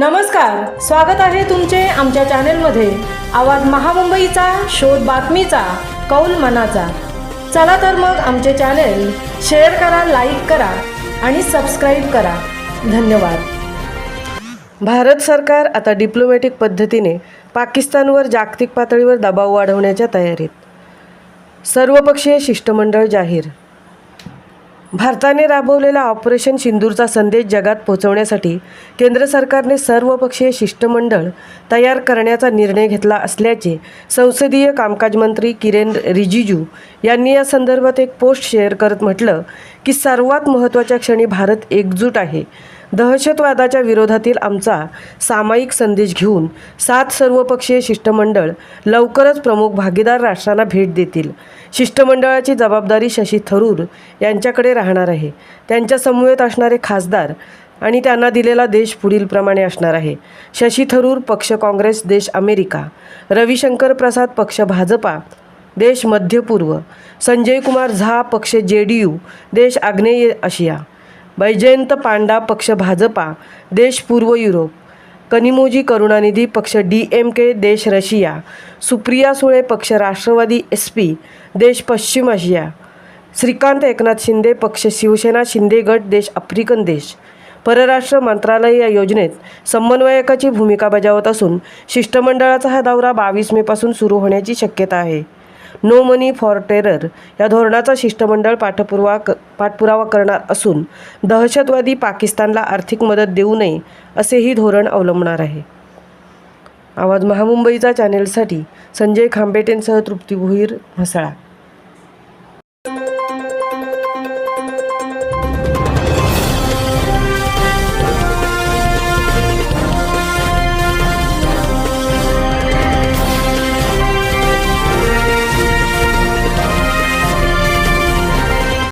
नमस्कार स्वागत आहे तुमचे आमच्या चॅनेलमध्ये. आवाज महामुंबईचा शोध बातमीचा कौल मनाचा. चला तर मग आमचे चॅनेल शेअर करा लाईक करा आणि सबस्क्राईब करा. धन्यवाद. भारत सरकार आता डिप्लोमॅटिक पद्धतीने पाकिस्तानवर जागतिक पातळीवर दबाव वाढवण्याच्या तयारीत. सर्वपक्षीय शिष्टमंडळ जाहीर. भारताने राबवलेला ऑपरेशन सिंदूरचा संदेश जगात पोहोचवण्यासाठी केंद्र सरकारने सर्वपक्षीय शिष्टमंडळ तयार करण्याचा निर्णय घेतला असल्याचे संसदीय कामकाज मंत्री किरेन रिजिजू यांनी या संदर्भात एक पोस्ट शेअर करत म्हटलं की सर्वात महत्त्वाच्या क्षणी भारत एकजूट आहे. दहशतवादाच्या विरोधातील आमचा सामायिक संदेश घेऊन सात सर्वपक्षीय शिष्टमंडळ लवकरच प्रमुख भागीदार राष्ट्रांना भेट देतील. शिष्टमंडळाची जबाबदारी शशी थरूर यांच्याकडे राहणार आहे. त्यांच्या समवेत असणारे खासदार आणि त्यांना दिलेला देश पुढीलप्रमाणे असणार आहे. शशी थरूर पक्ष काँग्रेस देश अमेरिका रविशंकर प्रसाद पक्ष भाजपा देश मध्य पूर्व संजय कुमार झा पक्ष जे डी यू देश आग्नेय आशिया बैजयंत पांडा पक्ष भाजपा देश पूर्व युरोप कनिमोजी करुणानिधी पक्ष डी एम के देश रशिया सुप्रिया सुळे पक्ष राष्ट्रवादी एस पी देश पश्चिम आशिया श्रीकांत एकनाथ शिंदे पक्ष शिवसेना शिंदे गट देश आफ्रिकन देश परराष्ट्र मंत्रालय या योजनेत समन्वयकाची भूमिका बजावत असून शिष्टमंडळाचा हा दौरा बावीस मेपासून सुरू होण्याची शक्यता आहे. नो मनी फॉर टेरर या धोरणाचा शिष्टमंडळ पाठपुरावा क पाठपुरावा करणार असून दहशतवादी पाकिस्तानला आर्थिक मदत देऊ नये असेही धोरण अवलंबणार आहे. आवाज महामुंबईचा चॅनेलसाठी संजय खांबेटेंसह तृप्ती भुईर म्हसळा.